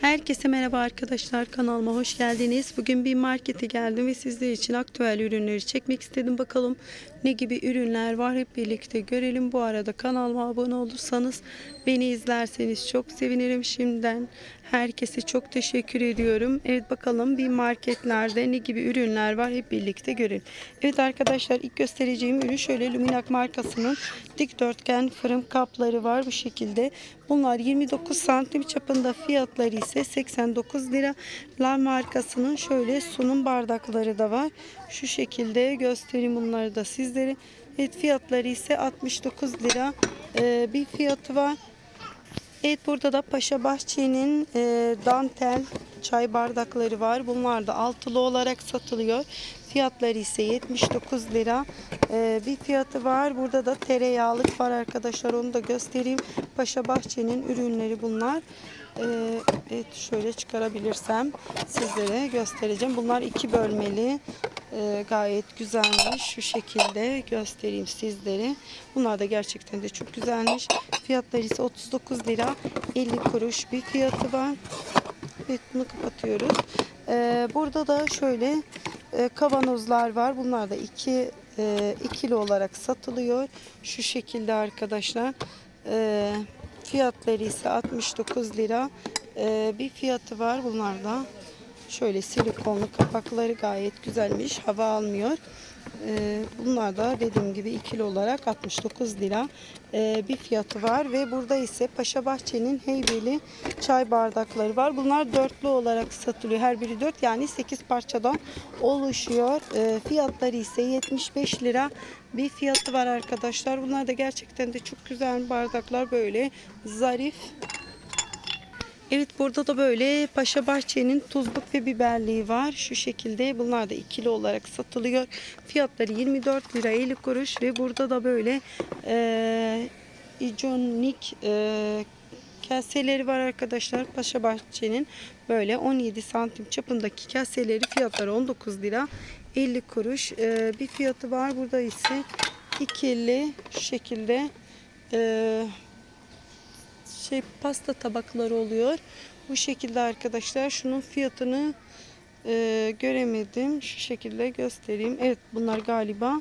Herkese merhaba arkadaşlar kanalıma hoş geldiniz. Bugün bir markete geldim ve sizler için aktüel ürünleri çekmek istedim. Bakalım ne gibi ürünler var hep birlikte görelim. Bu arada kanalıma abone olursanız beni izlerseniz çok sevinirim. Şimdiden herkese çok teşekkür ediyorum. Evet bakalım bir marketlerde ne gibi ürünler var hep birlikte görelim. Evet arkadaşlar ilk göstereceğim ürün şöyle Luminak markasının dikdörtgen fırın kapları var bu şekilde. Bunlar 29 santim çapında fiyatları ise 89 lira. La markasının şöyle sunum bardakları da var. Şu şekilde göstereyim bunları da sizlere. Evet fiyatları ise 69 lira. Ee, bir fiyatı var. Evet burada da Paşa Bahçe'nin e, dantel çay bardakları var. Bunlar da altılı olarak satılıyor. Fiyatları ise 79 lira. E, bir fiyatı var. Burada da tereyağlık var arkadaşlar. Onu da göstereyim. Paşa Bahçe'nin ürünleri bunlar. E, evet şöyle çıkarabilirsem sizlere göstereceğim. Bunlar iki bölmeli. E, gayet güzelmiş. Şu şekilde göstereyim sizlere. Bunlar da gerçekten de çok güzelmiş. Fiyatları ise 39 lira 50 kuruş bir fiyatı var. Bunu kapatıyoruz. Ee, burada da şöyle e, kavanozlar var. Bunlar da 2 e, ikili olarak satılıyor. Şu şekilde arkadaşlar. Ee, fiyatları ise 69 lira. Ee, bir fiyatı var bunlarda. Şöyle silikonlu kapakları gayet güzelmiş. Hava almıyor. Ee, bunlar da dediğim gibi ikili olarak 69 lira ee, bir fiyatı var ve burada ise Paşa Bahçe'nin heybeli çay bardakları var. Bunlar dörtlü olarak satılıyor. Her biri dört yani 8 parçadan oluşuyor. Ee, fiyatları ise 75 lira bir fiyatı var arkadaşlar. Bunlar da gerçekten de çok güzel bardaklar böyle zarif Evet burada da böyle Paşa Bahçe'nin tuzluk ve biberliği var. Şu şekilde bunlar da ikili olarak satılıyor. Fiyatları 24 lira 50 kuruş ve burada da böyle e, iconik e, kaseleri var arkadaşlar. Paşa Bahçe'nin böyle 17 santim çapındaki kaseleri fiyatları 19 lira 50 kuruş. E, bir fiyatı var. Burada ise ikili şu şekilde e, şey pasta tabakları oluyor. Bu şekilde arkadaşlar. Şunun fiyatını e, göremedim. Şu şekilde göstereyim. Evet bunlar galiba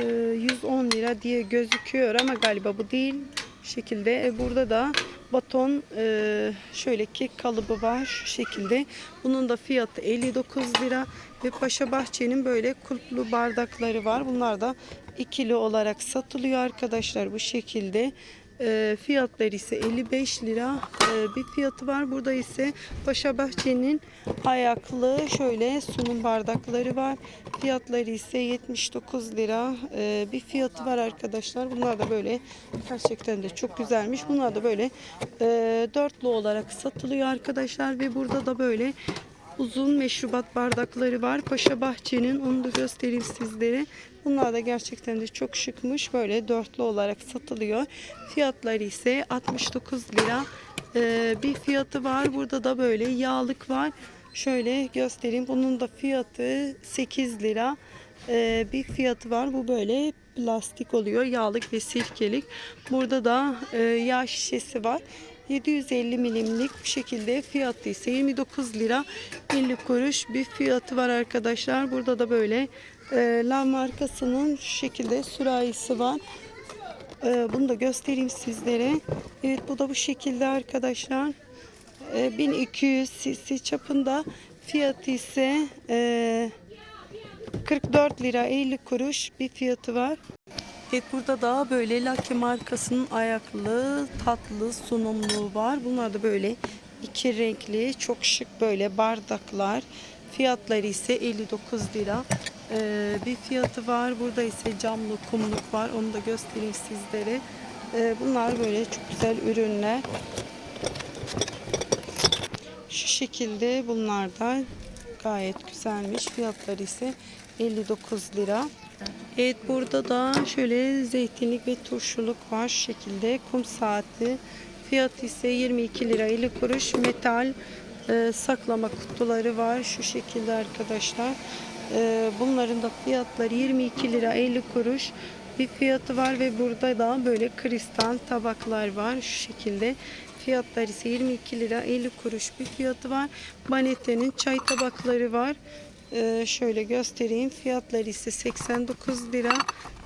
e, 110 lira diye gözüküyor ama galiba bu değil. Bu şekilde. E, burada da baton e, şöyle kek kalıbı var. Şu şekilde. Bunun da fiyatı 59 lira. Ve Paşa Bahçe'nin böyle kulplu bardakları var. Bunlar da ikili olarak satılıyor arkadaşlar bu şekilde. E, fiyatları ise 55 lira e, bir fiyatı var. Burada ise Paşa Bahçe'nin ayaklı şöyle sunum bardakları var. Fiyatları ise 79 lira e, bir fiyatı var arkadaşlar. Bunlar da böyle gerçekten de çok güzelmiş. Bunlar da böyle e, dörtlü olarak satılıyor arkadaşlar ve burada da böyle uzun meşrubat bardakları var. Paşa Bahçe'nin onu da göstereyim sizlere. Bunlar da gerçekten de çok şıkmış. Böyle dörtlü olarak satılıyor. Fiyatları ise 69 lira. Ee, bir fiyatı var. Burada da böyle yağlık var. Şöyle göstereyim. Bunun da fiyatı 8 lira. Ee, bir fiyatı var. Bu böyle plastik oluyor. Yağlık ve sirkelik. Burada da e, yağ şişesi var. 750 milimlik bu şekilde fiyatı ise 29 lira 50 kuruş bir fiyatı var arkadaşlar. Burada da böyle e, La markasının şu şekilde sürahisi var. E, bunu da göstereyim sizlere. Evet bu da bu şekilde arkadaşlar. E, 1200 cc çapında fiyatı ise e, 44 lira 50 kuruş bir fiyatı var. Evet burada da böyle Lucky markasının ayaklı tatlı sunumluğu var. Bunlar da böyle iki renkli çok şık böyle bardaklar. Fiyatları ise 59 lira. Ee, bir fiyatı var. Burada ise camlı kumluk var. Onu da göstereyim sizlere. Ee, bunlar böyle çok güzel ürünler. Şu şekilde bunlar da gayet güzelmiş. Fiyatları ise 59 lira. Evet burada da şöyle zeytinlik ve turşuluk var şekilde. Kum saati. Fiyatı ise 22 lira 50 kuruş. Metal e, saklama kutuları var şu şekilde arkadaşlar. E, bunların da fiyatları 22 lira 50 kuruş bir fiyatı var ve burada da böyle kristal tabaklar var şu şekilde. Fiyatlar ise 22 lira 50 kuruş bir fiyatı var. Banette'nin çay tabakları var. Ee, şöyle göstereyim. Fiyatları ise 89 lira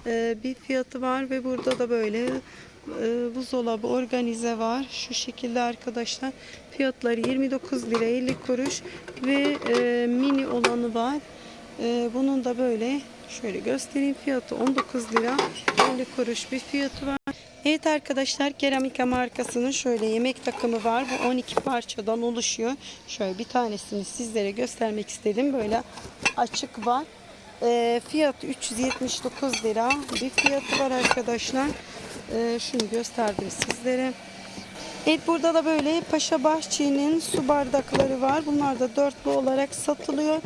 ee, bir fiyatı var ve burada da böyle e, buzdolabı organize var. Şu şekilde arkadaşlar. Fiyatları 29 lira 50 kuruş ve e, mini olanı var. E, bunun da böyle şöyle göstereyim. Fiyatı 19 lira 50 kuruş bir fiyatı var. Evet arkadaşlar Keramika markasının şöyle yemek takımı var. Bu 12 parçadan oluşuyor. Şöyle bir tanesini sizlere göstermek istedim. Böyle açık var. E, fiyatı 379 lira bir fiyatı var arkadaşlar. E, şunu gösterdim sizlere. Evet burada da böyle Paşa Bahçe'nin su bardakları var. Bunlar da dörtlü olarak satılıyor.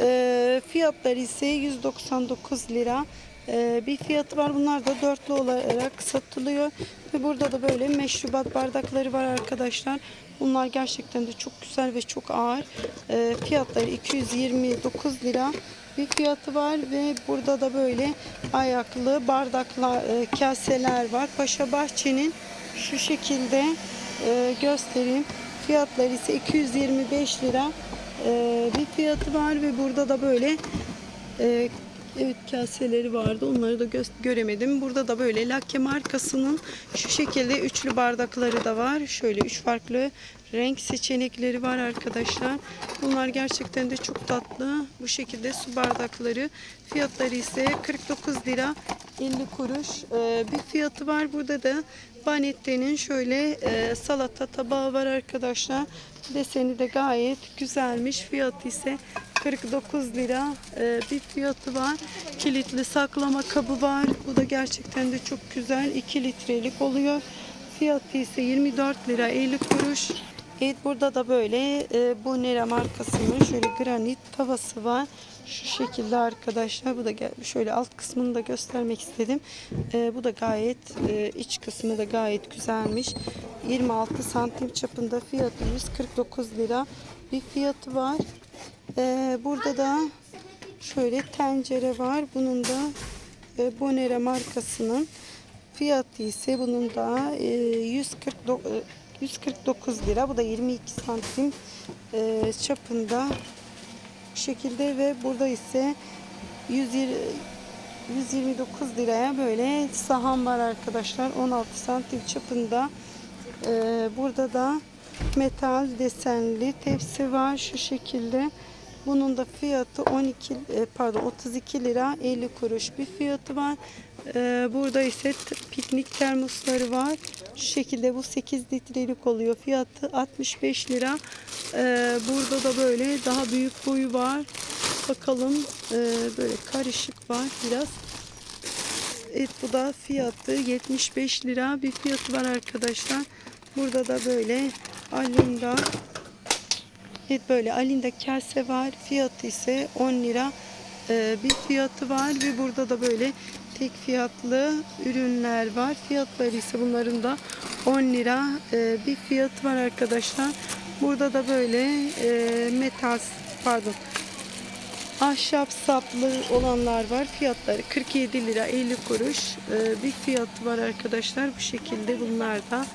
E, fiyatları ise 199 lira. E, bir fiyatı var. Bunlar da dörtlü olarak satılıyor. Ve burada da böyle meşrubat bardakları var arkadaşlar. Bunlar gerçekten de çok güzel ve çok ağır. E, fiyatları 229 lira bir fiyatı var ve burada da böyle ayaklı bardaklar, e, kaseler var. Paşa Bahçe'nin şu şekilde e, göstereyim. Fiyatları ise 225 lira e, bir fiyatı var ve burada da böyle evet kaseleri vardı. Onları da gö- göremedim. Burada da böyle Lakke markasının şu şekilde üçlü bardakları da var. Şöyle üç farklı renk seçenekleri var arkadaşlar. Bunlar gerçekten de çok tatlı. Bu şekilde su bardakları. Fiyatları ise 49 lira 50 kuruş e, bir fiyatı var. Burada da Banette'nin şöyle e, salata tabağı var arkadaşlar. Deseni de gayet güzelmiş. Fiyatı ise 49 lira e, bir fiyatı var. Kilitli saklama kabı var. Bu da gerçekten de çok güzel. 2 litrelik oluyor. Fiyatı ise 24 lira 50 kuruş. Evet burada da böyle e, Bonera markasının şöyle granit tavası var. Şu şekilde arkadaşlar. Bu da şöyle alt kısmını da göstermek istedim. E, bu da gayet e, iç kısmı da gayet güzelmiş. 26 santim çapında fiyatı 149 lira bir fiyatı var. E, burada da şöyle tencere var. Bunun da e, Bonera markasının fiyatı ise bunun da e, 149 e, 149 lira. Bu da 22 santim e, çapında bu şekilde ve burada ise 120 129 liraya böyle sahan var arkadaşlar. 16 santim çapında. E, burada da metal desenli tepsi var şu şekilde. Bunun da fiyatı 12 e, pardon 32 lira 50 kuruş bir fiyatı var. E, Burada ise piknik termosları var. Şu şekilde bu 8 litrelik oluyor. Fiyatı 65 lira. E, Burada da böyle daha büyük boyu var. Bakalım böyle karışık var biraz. Evet bu da fiyatı 75 lira bir fiyatı var arkadaşlar. Burada da böyle Alinda Evet böyle Alinda kase var. Fiyatı ise 10 lira e, bir fiyatı var ve burada da böyle tek fiyatlı ürünler var. Fiyatları ise bunların da 10 lira e, bir fiyatı var arkadaşlar. Burada da böyle e, metal pardon ahşap saplı olanlar var. Fiyatları 47 lira 50 kuruş bir fiyatı var arkadaşlar. Bu şekilde bunlar da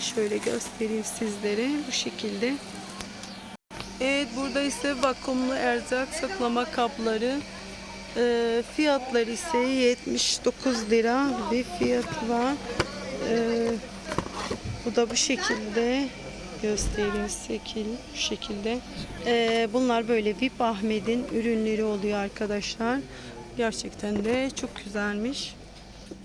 şöyle göstereyim sizlere bu şekilde. Evet burada ise vakumlu erzak saklama kapları. E, fiyatları ise 79 lira bir fiyatı var. E, bu da bu şekilde göstereyim şekil bu şekilde. E, bunlar böyle VIP Ahmet'in ürünleri oluyor arkadaşlar. Gerçekten de çok güzelmiş.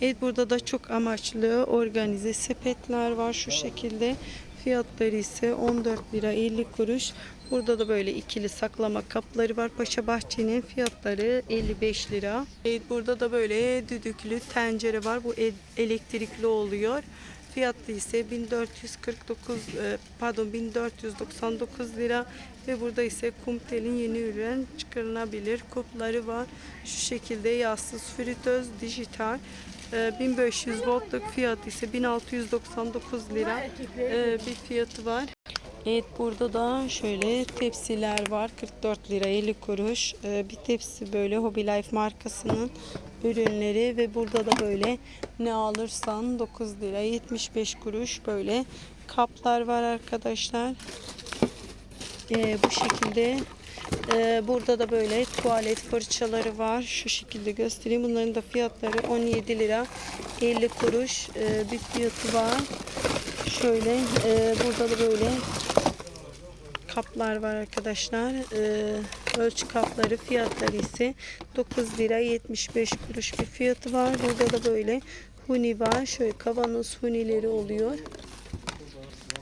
Evet burada da çok amaçlı organize sepetler var şu şekilde. Fiyatları ise 14 lira 50 kuruş. Burada da böyle ikili saklama kapları var. Paşa Bahçe'nin fiyatları 55 lira. Evet burada da böyle düdüklü tencere var. Bu e- elektrikli oluyor. Fiyatı ise 1449 e, pardon 1499 lira ve burada ise Kumtel'in yeni ürün çıkarılabilir kupları var. Şu şekilde yağsız fritöz dijital e, 1500 voltluk fiyatı ise 1699 lira e, bir fiyatı var. Evet burada da şöyle tepsiler var 44 lira 50 kuruş Ee, bir tepsi böyle Hobby Life markasının ürünleri ve burada da böyle ne alırsan 9 lira 75 kuruş böyle kaplar var arkadaşlar. Ee, bu şekilde. Ee, burada da böyle tuvalet fırçaları var. Şu şekilde göstereyim. Bunların da fiyatları 17 lira 50 kuruş ee, bir fiyatı var. Şöyle e, burada da böyle kaplar var arkadaşlar. Ee, ölçü kapları fiyatları ise 9 lira 75 kuruş bir fiyatı var. Burada da böyle huni var. Şöyle kavanoz hunileri oluyor.